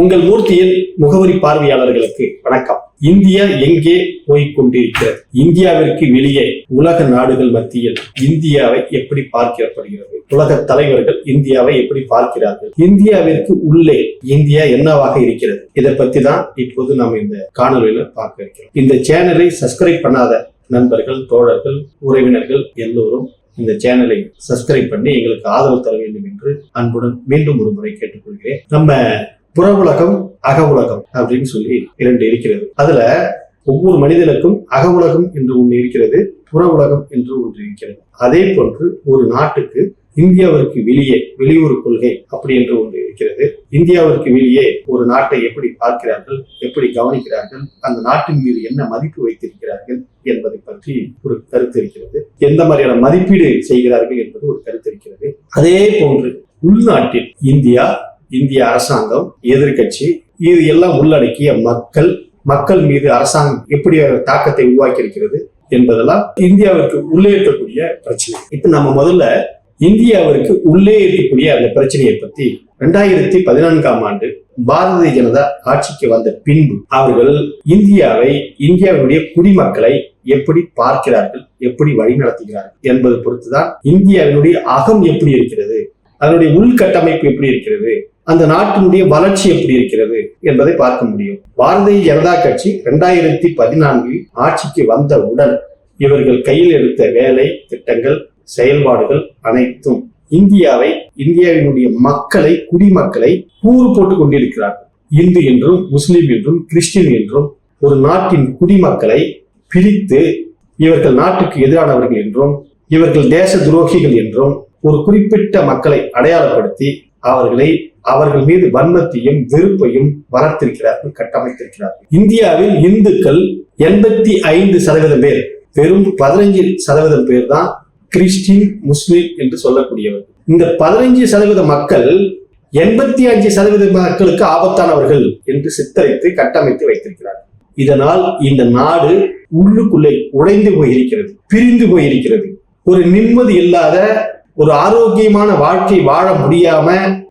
உங்கள் மூர்த்தியின் முகவரி பார்வையாளர்களுக்கு வணக்கம். இந்தியா எங்கே போய்க் கொண்டிருக்கிறது இந்தியாவிற்கு வெளியே உலக நாடுகள் மத்தியில் இந்தியாவை எப்படி பார்க்கப்படுகிறது? உலக தலைவர்கள் இந்தியாவை எப்படி பார்க்கிறார்கள்? இந்தியாவிற்கு உள்ளே இந்தியா என்னவாக இருக்கிறது? இதை பத்தி தான் இப்போது நாம் இந்த காணொலியில பார்க்க இருக்கிறோம். இந்த சேனலை சப்ஸ்கிரைப் பண்ணாத நண்பர்கள் தோழர்கள் உறவினர்கள் எல்லோரும் இந்த சேனலை சப்ஸ்கிரைப் பண்ணி எங்களுக்கு ஆதரவு தர வேண்டும் என்று அன்புடன் மீண்டும் ஒரு முறை கேட்டுக்கொள்கிறேன். நம்ம புற உலகம் அக உலகம் அப்படின்னு சொல்லி இரண்டு இருக்கிறது. அதுல ஒவ்வொரு மனிதனுக்கும் அக உலகம் என்று ஒன்று இருக்கிறது புற உலகம் என்று ஒன்று இருக்கிறது. அதே போன்று ஒரு நாட்டுக்கு இந்தியாவிற்கு வெளியே வெளியூர் கொள்கை அப்படி என்று ஒன்று இருக்கிறது. இந்தியாவிற்கு வெளியே ஒரு நாட்டை எப்படி பார்க்கிறார்கள் எப்படி கவனிக்கிறார்கள் அந்த நாட்டின் மீது என்ன மதிப்பு வைத்திருக்கிறார்கள் என்பதை பற்றி ஒரு கருத்து இருக்கிறது. எந்த மாதிரியான மதிப்பீடு செய்கிறார்கள் என்பது ஒரு கருத்து இருக்கிறது. அதே போன்று உள்நாட்டில் இந்தியா இந்திய அரசாங்கம் எதிர்க்கட்சி இது எல்லாம் உள்ளடக்கிய மக்கள் மக்கள் மீது அரசாங்கம் எப்படி தாக்கத்தை உருவாக்கி இருக்கிறது என்பதெல்லாம் இந்தியாவிற்கு உள்ளே இருக்கக்கூடிய பிரச்சனை. இப்ப நம்ம முதல்ல இந்தியாவிற்கு உள்ளே இருக்கக்கூடிய அந்த பிரச்சனையை பத்தி ரெண்டாயிரத்தி பதினான்காம் ஆண்டு பாரதிய ஜனதா ஆட்சிக்கு வந்த பின்பு அவர்கள் இந்தியாவை இந்தியாவுடைய குடிமக்களை எப்படி பார்க்கிறார்கள் எப்படி வழிநடத்துகிறார்கள் என்பது பொறுத்துதான் இந்தியாவினுடைய அகம் எப்படி இருக்கிறது அதனுடைய உள்கட்டமைப்பு எப்படி இருக்கிறது அந்த நாட்டினுடைய வளர்ச்சி எப்படி இருக்கிறது என்பதை பார்க்க முடியும். பாரதிய ஜனதா கட்சி இரண்டாயிரத்தி பதினான்கில் ஆட்சிக்கு வந்தவுடன் இவர்கள் கையில் எடுத்த வேலை திட்டங்கள் செயல்பாடுகள் அனைத்தும் இந்தியாவை இந்தியாவினுடைய மக்களை குடிமக்களை கூறு போட்டுக் கொண்டிருக்கிறார்கள். இந்து என்றும் முஸ்லிம் என்றும் கிறிஸ்டின் என்றும் ஒரு நாட்டின் குடிமக்களை பிரித்து இவர்கள் நாட்டுக்கு எதிரானவர்கள் என்றும் இவர்கள் தேச துரோகிகள் என்றும் ஒரு குறிப்பிட்ட மக்களை அடையாளப்படுத்தி அவர்களை அவர்கள் மீது வன்மத்தையும் வெறுப்பையும் வளர்த்திருக்கிறார்கள் கட்டமைத்திருக்கிறார்கள். இந்தியாவில் இந்துக்கள் எண்பத்தி ஐந்து சதவீதம் பேர் வெறும் பதினைஞ்சு சதவீதம் பேர் தான் கிறிஸ்டின் முஸ்லிம் என்று சொல்லக்கூடியவர்கள். இந்த பதினைஞ்சு சதவீத மக்கள் எண்பத்தி அஞ்சு சதவீத மக்களுக்கு ஆபத்தானவர்கள் என்று சித்தரித்து கட்டமைத்து வைத்திருக்கிறார் இதனால் இந்த நாடு உள்ளுக்குள்ளே உடைந்து போயிருக்கிறது பிரிந்து போயிருக்கிறது. ஒரு நிம்மதி இல்லாத ஒரு ஆரோக்கியமான வாழ்க்கை வாழ முடியாம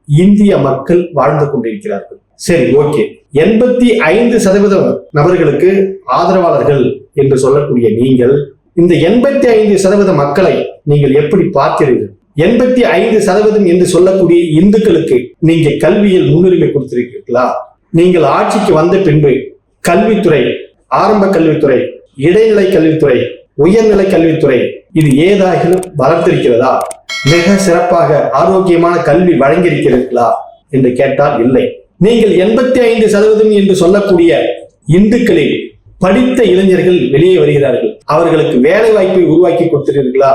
இந்திய மக்கள் வாழ்ந்து கொண்டிருக்கிறார்கள். சரி ஓகே. எண்பத்தி ஐந்து சதவீதம் நபர்களுக்கு ஆதரவாளர்கள் என்று சொல்லக்கூடிய நீங்கள் இந்த எண்பத்தி ஐந்து சதவீத மக்களை நீங்கள் எப்படி பார்க்கிறீர்கள்? எண்பத்தி ஐந்து சதவீதம் என்று சொல்லக்கூடிய இந்துக்களுக்கு நீங்க கல்வியில் முன்னுரிமை கொடுத்திருக்கீர்களா நீங்கள் ஆட்சிக்கு வந்த பின்பு கல்வித்துறை ஆரம்ப கல்வித்துறை இடைநிலை கல்வித்துறை உயர்நிலை கல்வித்துறை இது ஏதாகிலும் வளர்த்திருக்கிறதா? மிக சிறப்பாக ஆரோக்கியமான கல்வி வழங்கியிருக்கிறீர்களா என்று கேட்டால் இல்லை. நீங்கள் எண்பத்தி ஐந்து சதவீதம் என்று சொல்லக்கூடிய இந்துக்களில் படித்த இளைஞர்கள் வெளியே வருகிறார்கள். அவர்களுக்கு வேலை வாய்ப்பை உருவாக்கி கொடுத்திருக்கிறீர்களா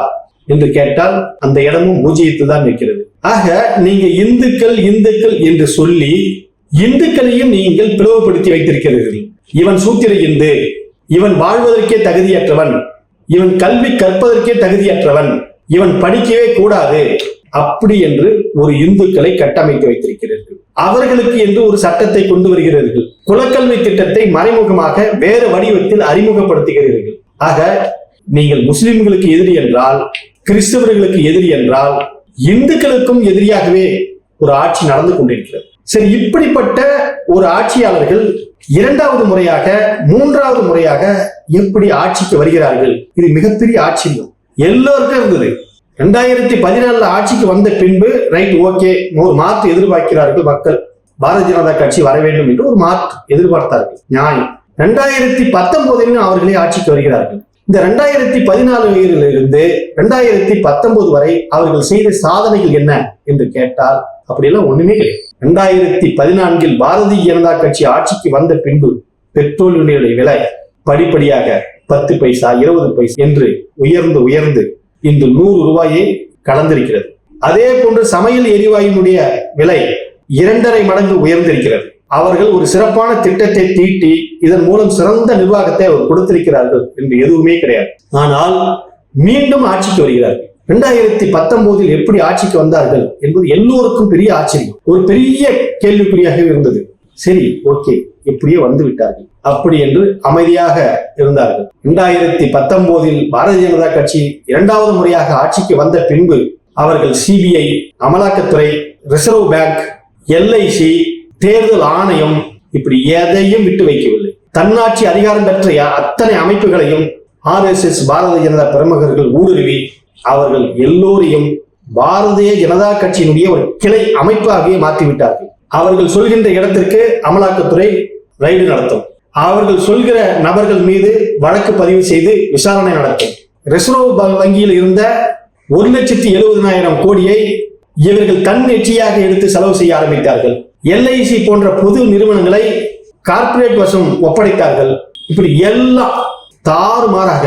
என்று கேட்டால் அந்த இடமும் பூஜ்ஜியத்தில் தான் நிற்கிறது. ஆக நீங்க இந்துக்கள் இந்துக்கள் என்று சொல்லி இந்துக்களையும் நீங்கள் பிளவுபடுத்தி வைத்திருக்கிறீர்கள். இவன் சூத்திர இந்து இவன் வாழ்வதற்கே தகுதியற்றவன் இவன் கல்வி கற்பதற்கே தகுதியற்றவன் இவன் படிக்கவே கூடாது. அப்படி என்று ஒரு இந்துக்களை கட்டமைத்து வைத்திருக்கிறார்கள். அவர்களுக்கு என்று ஒரு சட்டத்தை கொண்டு வருகிறார்கள். குலக்கல்வி திட்டத்தை மறைமுகமாக வேறு வடிவத்தில் அறிமுகப்படுத்துகிறீர்கள். ஆக நீங்கள் முஸ்லிம்களுக்கு எதிரி என்றால் கிறிஸ்தவர்களுக்கு எதிரி என்றால் இந்துக்களுக்கும் எதிரியாகவே ஒரு ஆட்சி நடந்து கொண்டிருக்கிறது. சரி இப்படிப்பட்ட ஒரு ஆட்சியாளர்கள் இரண்டாவது முறையாக மூன்றாவது முறையாக எப்படி ஆட்சிக்கு வருகிறார்கள்? இது மிகப்பெரிய ஆச்சரியம் எல்லோருக்கும் இருந்தது. ரெண்டாயிரத்தி பதினாலுல ஆட்சிக்கு வந்த பின்பு ரைட் ஓகே ஒரு மாற்று எதிர்பார்க்கிறார்கள் மக்கள். பாரதிய ஜனதா கட்சி வர வேண்டும் என்று ஒரு மாற்று எதிர்பார்த்தார்கள். நியாயம். ரெண்டாயிரத்தி பத்தொன்பதிலும் அவர்களே ஆட்சிக்கு வருகிறார்கள். இந்த ரெண்டாயிரத்தி பதினாலு இருந்து ரெண்டாயிரத்தி பத்தொன்பது வரை அவர்கள் செய்த சாதனைகள் என்ன என்று கேட்டால் அப்படியெல்லாம் ஒண்ணுமே கிடையாது ரெண்டாயிரத்தி பதினான்கில் பாரதிய ஜனதா கட்சி ஆட்சிக்கு வந்த பின்பு பெட்ரோல் விலை படிப்படியாக பத்து பைசா இருபது பைசா என்று உயர்ந்து உயர்ந்து இன்று நூறு ரூபாயை கலந்திருக்கிறது. அதே போன்று சமையல் எரிவாயுனுடைய விலை இரண்டரை மடங்கு உயர்ந்திருக்கிறது. அவர்கள் ஒரு சிறப்பான திட்டத்தை தீட்டி இதன் மூலம் சிறந்த நிர்வாகத்தை அவர் கொடுத்திருக்கிறார்கள் என்று எதுவுமே கிடையாது. ஆனால் மீண்டும் ஆட்சிக்கு வருகிறார்கள். இரண்டாயிரத்தி பத்தொன்பதில் எப்படி ஆட்சிக்கு வந்தார்கள் என்பது எல்லோருக்கும் பெரிய ஆச்சரியம். ஒரு பெரிய கேள்விக்குறியாக இருந்தது. சரி ஓகே. இப்படியே வந்து விட்டார்கள். அப்படி என்று அமைதியாக இருந்தார்கள். இரண்டாயிரத்தி பத்தொன்பதில் பாரதிய ஜனதா கட்சி இரண்டாவது முறையாக ஆட்சிக்கு வந்த பின்பு அவர்கள் சிபிஐ அமலாக்கத்துறை ரிசர்வ் பேங்க் எல்ஐசி தேர்தல் ஆணையம் இப்படி எதையும் விட்டு வைக்கவில்லை. தன்னாட்சி அதிகாரம் பெற்ற அத்தனை அமைப்புகளையும் ஆர்எஸ்எஸ் பாரதிய ஜனதா பிரமுகர்கள் ஊடுருவி அவர்கள் எல்லோரையும் பாரதிய ஜனதா கட்சியினுடைய ஒரு கிளை அமைப்பாகவே மாற்றிவிட்டார்கள். அவர்கள் சொல்கின்ற இடத்திற்கு அமலாக்கத்துறை ரைடு நடத்தும். அவர்கள் சொல்கிற நபர்கள் மீது வழக்கு பதிவு செய்து விசாரணை நடத்தும். ரிசர்வ் வங்கியில் இருந்த ஒரு லட்சத்தி எழுபதனாயிரம் கோடியை இவர்கள் தன் நெற்றியாக எடுத்து செலவு செய்ய ஆரம்பித்தார்கள். எல்ஐசி போன்ற பொது நிறுவனங்களை கார்ப்பரேட் வசம் ஒப்படைத்தார்கள். இப்படி எல்லாம் தாறுமாறாக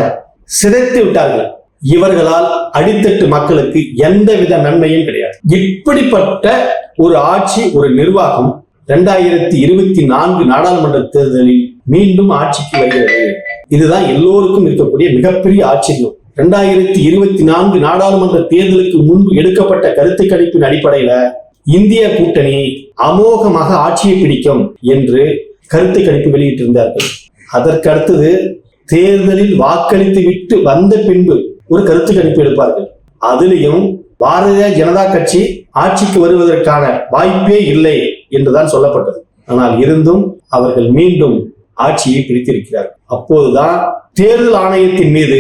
சிதைத்து விட்டார்கள். இவர்களால் அடித்தட்டு மக்களுக்கு எந்தவித நன்மையும் கிடையாது. இப்படிப்பட்ட ஒரு ஆட்சி ஒரு நிர்வாகம் இரண்டாயிரத்தி இருபத்தி நான்கு நாடாளுமன்ற தேர்தலில் மீண்டும் ஆட்சிக்கு வருகிறது. இதுதான் எல்லோருக்கும் இருக்கக்கூடிய மிகப்பெரிய ஆச்சரியம். இரண்டாயிரத்தி இருபத்தி நான்கு நாடாளுமன்ற தேர்தலுக்கு முன்பு எடுக்கப்பட்ட கருத்து கணிப்பின் அடிப்படையில இந்திய கூட்டணி அமோகமாக ஆட்சியை பிடிக்கும் என்று கருத்து கணிப்பு வெளியிட்டிருந்தார்கள். அதற்கு அடுத்தது தேர்தலில் வாக்களித்து விட்டு வந்த பின்பு ஒரு கருத்து கணிப்பு எடுப்பார்கள். அதுலேயும் பாரதிய ஜனதா கட்சி ஆட்சிக்கு வருவதற்கான வாய்ப்பே இல்லை. என்றுதான் சொல்லப்பட்டது. ஆனால் இருந்தும் அவர்கள் மீண்டும் ஆட்சியை பிடித்திருக்கிறார்கள் அப்போதுதான் தேர்தல் ஆணையத்தின் மீது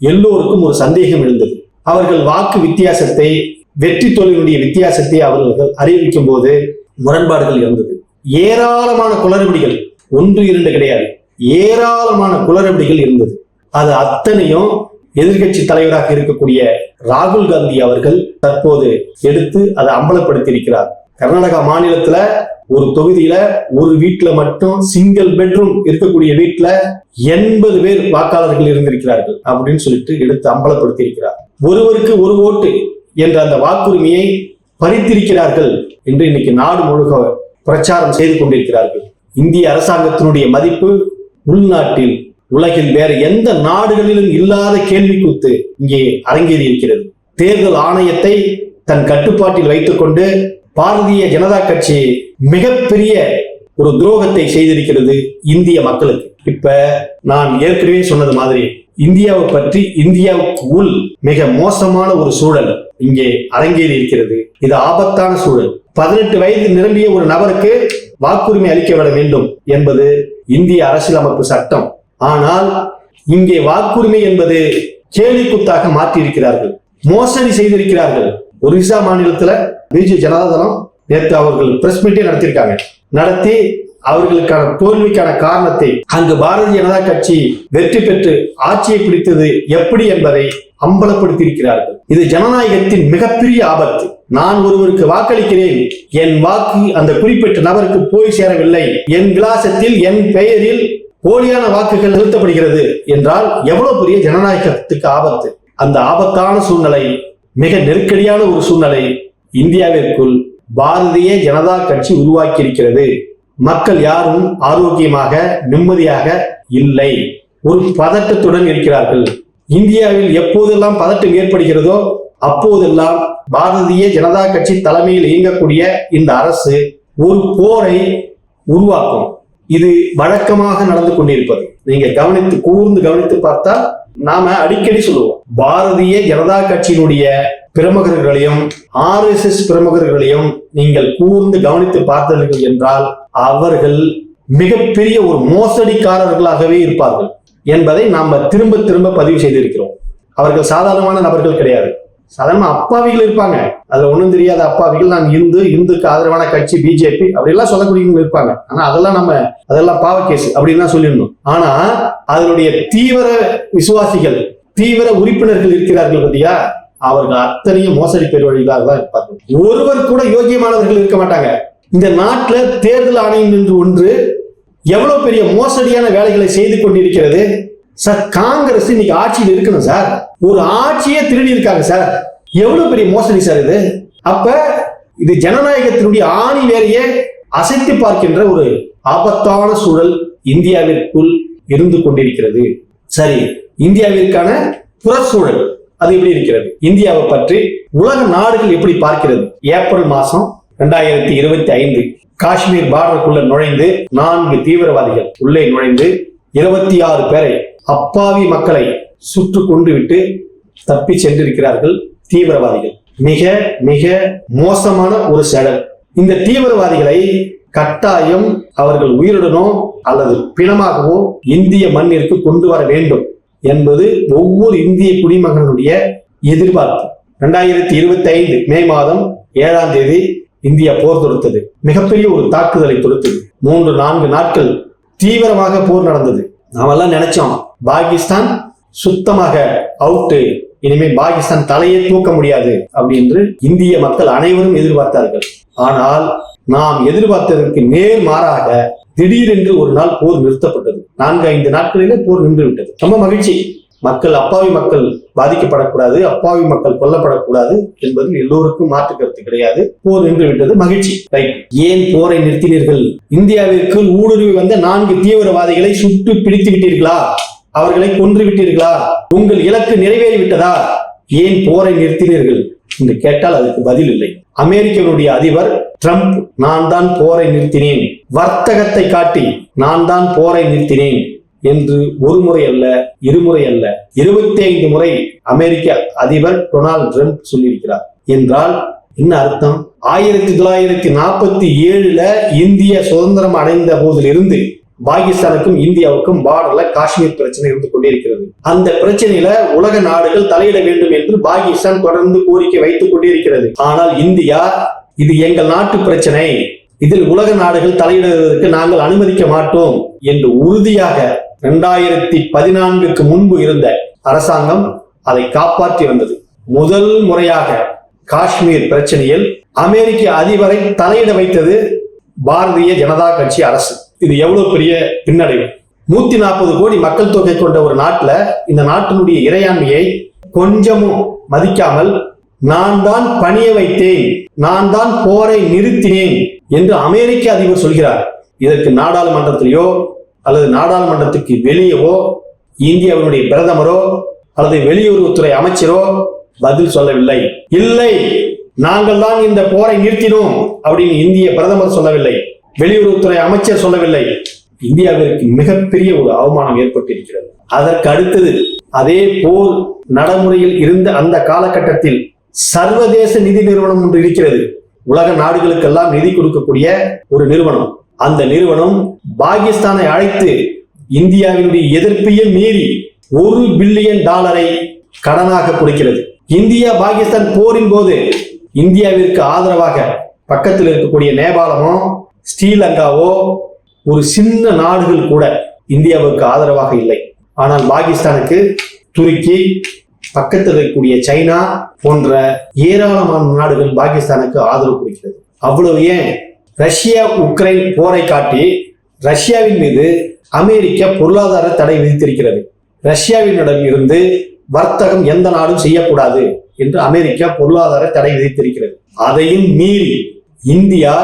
எல்லோருக்கும் ஒரு சந்தேகம் எழுந்தது. அவர்கள் வாக்கு வித்தியாசத்தை வெற்றி தோல்வியுடைய வித்தியாசத்தை அவர்கள் அறிவிக்கும் போது முரண்பாடுகள் இருந்தது ஏராளமான குளறுபடிகள் ஒன்று இரண்டு கிடையாது. ஏராளமான குளறுபடிகள் இருந்தது. அது அத்தனையும் எதிர்க்கட்சி தலைவராக இருக்கக்கூடிய ராகுல் காந்தி அவர்கள் தற்போது எடுத்து அதை அம்பலப்படுத்தி இருக்கிறார் கர்நாடகா மாநிலத்துல ஒரு தொகுதியில ஒரு வீட்டுல மட்டும் சிங்கிள் பெட்ரூம் இருக்கக்கூடிய வீட்டுல எண்பது பேர் வாக்காளர்கள் இருந்திருக்கிறார்கள் அப்படின்னு சொல்லிட்டு எடுத்து அம்பலப்படுத்தி இருக்கிறார் ஒருவருக்கு ஒரு ஓட்டு என்ற அந்த வாக்குரிமையை பறித்திருக்கிறார்கள் என்று இன்னைக்கு நாடு முழுக்க பிரச்சாரம் செய்து கொண்டிருக்கிறார்கள். இந்திய அரசாங்கத்தினுடைய மதிப்பு உள்நாட்டில் உலகில் வேற எந்த நாடுகளிலும் இல்லாத கேள்விக்குத்து இங்கே அரங்கேறி இருக்கிறது தேர்தல் ஆணையத்தை தன் கட்டுப்பாட்டில் வைத்துக்கொண்டு பாரதிய ஜனதா கட்சி மிகப்பெரிய ஒரு துரோகத்தை செய்திருக்கிறது இந்திய மக்களுக்கு. இப்ப நான் ஏற்கனவே சொன்னது மாதிரி இந்தியாவை பற்றி இந்தியாவுக்கு உள் மிக மோசமான ஒரு சூழல் இங்கே அரங்கேறி இருக்கிறது. இது ஆபத்தான சூழல். பதினெட்டு வயது நிரம்பிய ஒரு நபருக்கு வாக்குரிமை அளிக்கப்பட வேண்டும் என்பது இந்திய அரசியலமைப்பு சட்டம். ஆனால் இங்கே வாக்குரிமை என்பது கேலிக்குத்தாக மாற்றியிருக்கிறார்கள். மோசடி செய்திருக்கிறார்கள். ஒரிசா மாநிலத்துல பிஜு ஜனதாதளம் நேற்று அவர்கள் பிரஸ் மீட்டே நடத்தியிருக்காங்க. நடத்தி அவர்களுக்கான தோல்விக்கான காரணத்தை அங்கு பாரதிய ஜனதா கட்சி வெற்றி பெற்று ஆட்சியை பிடித்தது எப்படி என்பதை அம்பலப்படுத்தியிருக்கிறார்கள். இது ஜனநாயகத்தின் மிகப்பெரிய ஆபத்து. நான் ஒருவருக்கு வாக்களிக்கிறேன் என் வாக்கு அந்த குறிப்பிட்ட நபருக்கு போய் சேரவில்லை. என் விலாசத்தில் என் பெயரில் போலியான வாக்குகள் நிறுத்தப்படுகிறது என்றால் எவ்வளவு பெரிய ஜனநாயகத்துக்கு ஆபத்து. அந்த ஆபத்தான சூழ்நிலை மிக நெருக்கடியான ஒரு சூழ்நிலை இந்தியாவிற்குள் பாரதிய ஜனதா கட்சி உருவாக்கியிருக்கிறது. மக்கள் யாரும் ஆரோக்கியமாக நிம்மதியாக இல்லை. ஒரு பதட்டத்துடன் இருக்கிறார்கள். இந்தியாவில் எப்போதெல்லாம் பதட்டம் ஏற்படுகிறதோ அப்போதெல்லாம் பாரதிய ஜனதா கட்சி தலைமையில் இயங்கக்கூடிய இந்த அரசு ஒரு போரை உருவாக்கும். இது வழக்கமாக நடந்து கொண்டிருப்பது. நீங்க கவனித்து கூர்ந்து கவனித்து பார்த்தா நாம அடிக்கடி சொல்லுவோம் பாரதிய ஜனதா கட்சியினுடைய பிரமுகர்களையும் ஆர்எஸ்எஸ் பிரமுகர்களையும் நீங்கள் கூர்ந்து கவனித்து பார்த்தீர்கள் என்றால் அவர்கள் மிகப்பெரிய ஒரு மோசடிக்காரர்களாகவே இருப்பார்கள் என்பதை நாம் திரும்ப திரும்ப பதிவு செய்திருக்கிறோம். அவர்கள் சாதாரணமான நபர்கள் கிடையாது. சாதாரண அப்பாவிகள் இருப்பாங்க. அதுல ஒண்ணும் தெரியாத அப்பாவிகள் நான் இந்து இந்துக்கு ஆதரவான கட்சி பிஜேபி அப்படிலாம் சொல்லக்கூடியவங்க இருப்பாங்க. ஆனா அதெல்லாம் நம்ம அதெல்லாம் பாவ கேஸ் அப்படின்னு தான் சொல்லிடணும். ஆனா அதனுடைய தீவிர விசுவாசிகள் தீவிர உறுப்பினர்கள் இருக்கிறார்கள் பத்தியா? அவர்கள் அத்தனையும் மோசடி பெறுவழிகளாக தான் இருப்பார்கள் ஒருவர் கூட யோகியமானவர்கள் இருக்க மாட்டாங்க. இந்த நாட்டில் தேர்தல் ஆணையம் என்று ஒன்று எவ்வளவு பெரிய மோசடியான வேலைகளை செய்து கொண்டிருக்கிறது? சார் காங்கிரஸ் இன்னைக்கு ஆட்சியில் இருக்கணும் சார். ஒரு ஆட்சியே திருடி இருக்காங்க சார். எவ்வளவு பெரிய மோசடி சார் இது? அப்ப இது ஜனநாயகத்தினுடைய ஆணி வேறையே அசைத்து பார்க்கின்ற ஒரு ஆபத்தான சூழல் இந்தியாவிற்குள் இருந்து கொண்டிருக்கிறது. சரி இந்தியாவிற்கான புறச்சூழல். அது எப்படி இருக்கிறது? இந்தியாவை பற்றி உலக நாடுகள் எப்படி பார்க்கிறது? ஏப்ரல் மாசம் ரெண்டாயிரத்தி இருபத்தி ஐந்து காஷ்மீர் பார்டருக்குள்ள நுழைந்து நான்கு தீவிரவாதிகள் உள்ளே நுழைந்து இருபத்தி ஆறு பேரை அப்பாவி மக்களை சுற்று கொண்டு விட்டு தப்பி சென்றிருக்கிறார்கள் தீவிரவாதிகள். மிக மிக மோசமான ஒரு செயல் இந்த தீவிரவாதிகளை கட்டாயம் அவர்கள் உயிருடனோ அல்லது பிணமாகவோ இந்திய மண்ணிற்கு கொண்டு வர வேண்டும். என்பது ஒவ்வொரு இந்திய குடிமகனுடைய எதிர்பார்ப்பு. இரண்டாயிரத்தி இருபத்தி ஐந்து மே மாதம் ஏழாம் தேதி இந்தியா போர் தொடுத்தது. மிகப்பெரிய ஒரு தாக்குதலை தொடுத்தது. மூன்று நான்கு நாட்கள் தீவிரமாக போர் நடந்தது. நாமெல்லாம் நினைச்சோம் பாகிஸ்தான் சுத்தமாக அவுட்டு இனிமே பாகிஸ்தான் தலையை தூக்க முடியாது அப்படின்னு இந்திய மக்கள் அனைவரும் எதிர்பார்த்தார்கள். ஆனால் நாம் எதிர்பார்த்ததற்கு நேர் மாறாக திடீரென்று ஒரு நாள் போர் நிறுத்தப்பட்டது. நான்கு ஐந்து நாட்களிலே போர் நின்று விட்டது ரொம்ப மகிழ்ச்சி. மக்கள் அப்பாவி மக்கள் பாதிக்கப்படக்கூடாது அப்பாவி மக்கள் கொல்லப்படக்கூடாது என்பதில் எல்லோருக்கும் மாற்று கருத்து கிடையாது. போர் நின்று விட்டது மகிழ்ச்சி. ரைட் ஏன் போரை நிறுத்தினீர்கள்? இந்தியாவிற்கு ஊடுருவி வந்த நான்கு தீவிரவாதிகளை சுட்டு பிடித்து விட்டீர்களா? அவர்களை கொன்று விட்டீர்களா? உங்கள் இலக்கு நிறைவேறிவிட்டதா? ஏன் போரை நிறுத்தினீர்கள்? என்று கேட்டால் அதுக்கு பதில் இல்லை. அமெரிக்கனுடைய அதிபர் ட்ரம்ப் நான் தான் போரை நிறுத்தினேன். வர்த்தகத்தை காட்டி நான் தான் போரை நிறுத்தினேன். என்று ஒரு முறை அல்ல இருமுறை அல்ல இருபத்தி ஐந்து முறை அமெரிக்க அதிபர் டொனால்ட் ட்ரம்ப் சொல்லியிருக்கிறார். என்றால் என்ன அர்த்தம்? ஆயிரத்தி தொள்ளாயிரத்தி நாற்பத்தி ஏழுல இந்திய சுதந்திரம் அடைந்த போதிலிருந்து பாகிஸ்தானுக்கும் இந்தியாவுக்கும் பார்டர்ல காஷ்மீர் பிரச்சனை இருந்து கொண்டிருக்கிறது. அந்த பிரச்சனையில உலக நாடுகள் தலையிட வேண்டும் என்று பாகிஸ்தான் தொடர்ந்து கோரிக்கை வைத்துக் கொண்டிருக்கிறது. ஆனால் இந்தியா இது எங்கள் நாட்டு பிரச்சனை. இதில் உலக நாடுகள் தலையிடுவதற்கு நாங்கள் அனுமதிக்க மாட்டோம் என்று உறுதியாக இரண்டாயிரத்தி பதினான்குக்கு முன்பு இருந்த அரசாங்கம் அதை காப்பாற்றி வந்தது முதல் முறையாக காஷ்மீர் பிரச்சனையில் அமெரிக்க அதிபரை தலையிட வைத்தது பாரதிய ஜனதா கட்சி அரசு. இது எவ்வளவு பெரிய பின்னடைவு? நூத்தி நாற்பது கோடி மக்கள் தொகை கொண்ட ஒரு நாட்டில் இந்த நாட்டினுடைய இறையாண்மையை கொஞ்சமும் மதிக்காமல் நான் தான் பணிய வைத்தேன் நான் தான் போரை நிறுத்தினேன் என்று அமெரிக்க அதிபர் சொல்கிறார். இதற்கு நாடாளுமன்றத்திலேயோ அல்லது நாடாளுமன்றத்துக்கு வெளியவோ இந்தியாவினுடைய பிரதமரோ அல்லது வெளியுறவுத்துறை அமைச்சரோ பதில் சொல்லவில்லை. இல்லை நாங்கள் தான் இந்த போரை நிறுத்தினோம் அப்படின்னு இந்திய பிரதமர் சொல்லவில்லை. வெளியுறவுத்துறை அமைச்சர் சொல்லவில்லை. இந்தியாவிற்கு மிகப்பெரிய ஒரு அவமானம் ஏற்பட்டிருக்கிறது. அதற்கு அடுத்தது அதே போர் நடைமுறையில் இருந்த அந்த காலகட்டத்தில் சர்வதேச நிதி நிறுவனம் ஒன்று இருக்கிறது. உலக நாடுகளுக்கெல்லாம் நிதி கொடுக்கக்கூடிய ஒரு நிறுவனம். அந்த நிறுவனம் பாகிஸ்தானை அழைத்து இந்தியாவினுடைய எதிர்ப்பையும் மீறி ஒரு பில்லியன் டாலரை கடனாக கொடுக்கிறது. இந்தியா பாகிஸ்தான் போரின் போது இந்தியாவிற்கு ஆதரவாக பக்கத்தில் இருக்கக்கூடிய நேபாளமும் ஸ்ரீலங்காவோ ஒரு சின்ன நாடுகள் கூட இந்தியாவுக்கு ஆதரவாக இல்லை. ஆனால் பாகிஸ்தானுக்கு துருக்கி பக்கத்தில் இருக்கக்கூடிய சைனா போன்ற ஏராளமான நாடுகள் பாகிஸ்தானுக்கு ஆதரவு கொடுக்கிறது. அவ்வளவு ஏன்? ரஷ்யா உக்ரைன் போரை காட்டி ரஷ்யாவின் மீது அமெரிக்கா பொருளாதார தடை விதித்திருக்கிறது. ரஷ்யாவினிடம் இருந்து வர்த்தகம் எந்த நாடும் செய்யக்கூடாது என்று அமெரிக்கா பொருளாதார தடை விதித்திருக்கிறது. அதையும் மீறி இந்தியா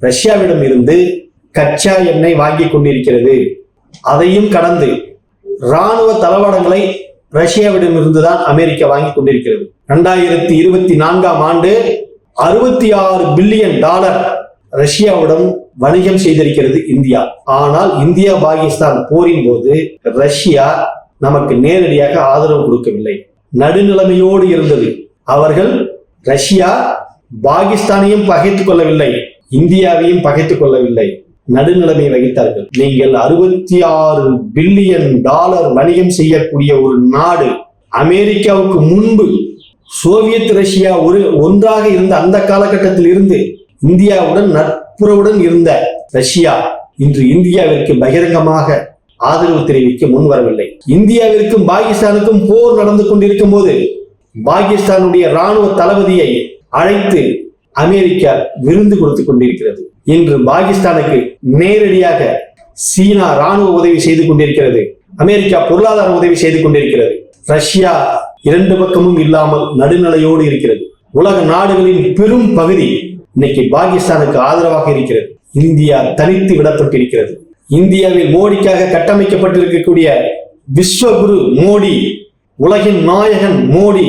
ரஷ்யாவிடம் இருந்து கச்சா எண்ணெய் வாங்கி கொண்டிருக்கிறது. அதையும் கடந்து ராணுவ தளவாடங்களை ரஷ்யாவிடம் இருந்துதான் அமெரிக்கா வாங்கி கொண்டிருக்கிறது. இரண்டாயிரத்தி இருபத்தி நான்காம் ஆண்டு அறுபத்தி ஆறு பில்லியன் டாலர் ரஷ்யாவுடன் வணிகம் செய்திருக்கிறது இந்தியா. ஆனால் இந்தியா பாகிஸ்தான் போரின் போது ரஷ்யா நமக்கு நேரடியாக ஆதரவு கொடுக்கவில்லை. நடுநிலைமையோடு இருந்தது. அவர்கள் ரஷ்யா பாகிஸ்தானையும் பகைத்துக் கொள்ளவில்லை. இந்தியாவையும் பகைத்துக் கொள்ளவில்லை. நடுநிலைமை வகித்தார்கள். நீங்கள் அறுபத்தி ஆறு பில்லியன் டாலர் வணிகம் செய்யக்கூடிய ஒரு நாடு. அமெரிக்காவுக்கு முன்பு சோவியத் ரஷ்யா ஒரு ஒன்றாக இருந்த அந்த காலகட்டத்தில் இருந்து இந்தியாவுடன் நட்புறவுடன் இருந்த ரஷ்யா இன்று இந்தியாவிற்கு பகிரங்கமாக ஆதரவு தெரிவிக்க முன்வரவில்லை. இந்தியாவிற்கும் பாகிஸ்தானுக்கும் போர் நடந்து கொண்டிருக்கும் போது பாகிஸ்தானுடைய ராணுவ தளபதியை அழைத்து அமெரிக்கா விருந்து கொடுத்து கொண்டிருக்கிறது. இன்று பாகிஸ்தானுக்கு நேரடியாக சீனா ராணுவ உதவி செய்து கொண்டிருக்கிறது. அமெரிக்கா பொருளாதார உதவி செய்து கொண்டிருக்கிறது. ரஷ்யா இரண்டு பக்கமும் இல்லாமல் நடுநிலையோடு இருக்கிறது. உலக நாடுகளின் பெரும் பகுதி இன்னைக்கு பாகிஸ்தானுக்கு ஆதரவாக இருக்கிறது. இந்தியா தனித்து விடப்பட்டிருக்கிறது. இந்தியாவில் மோடிக்காக கட்டமைக்கப்பட்டிருக்கக்கூடிய விஸ்வகுரு மோடி உலகின் நாயகன் மோடி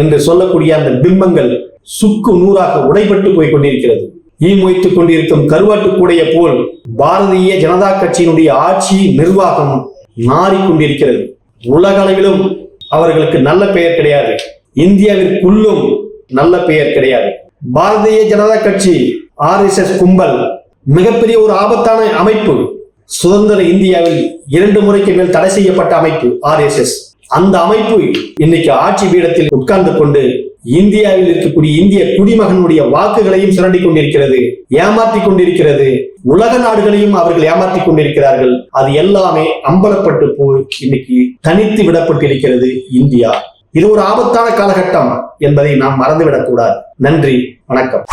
என்று சொல்லக்கூடிய அந்த பிம்பங்கள் சுக்கு நூறாக உடைபட்டு போய் கொண்டிருக்கிறது ஈ மொய்த்துக் கொண்டிருக்கும் கருவாட்டு கூடைய போல் பாரதிய ஜனதா கட்சியினுடைய ஆட்சி நிர்வாகம் மாறிக்கொண்டிருக்கிறது உலக அளவிலும் அவர்களுக்கு நல்ல பெயர் கிடையாது. இந்தியாவிற்குள்ளும் நல்ல பெயர் கிடையாது. பாரதிய ஜனதா கட்சி ஆர்எஸ்எஸ் கும்பல் மிகப்பெரிய ஒரு ஆபத்தான அமைப்பு. சுதந்திர இந்தியாவில் இரண்டு முறைக்கு மேல் தடை செய்யப்பட்ட அமைப்பு ஆர்எஸ்எஸ் அந்த அமைப்பு இன்னைக்கு ஆட்சி பீடத்தில் உட்கார்ந்து கொண்டு இந்தியாவில் இருக்கக்கூடிய இந்திய குடிமகனுடைய வாக்குகளையும் சுரண்டி கொண்டிருக்கிறது ஏமாற்றி கொண்டிருக்கிறது. உலக நாடுகளையும் அவர்கள் ஏமாற்றி கொண்டிருக்கிறார்கள். அது எல்லாமே அம்பலப்பட்டு போய் இன்னைக்கு தனித்து விடப்பட்டிருக்கிறது இந்தியா. இது ஒரு ஆபத்தான காலகட்டம் என்பதை நாம் மறந்துவிடக்கூடாது. நன்றி வணக்கம்.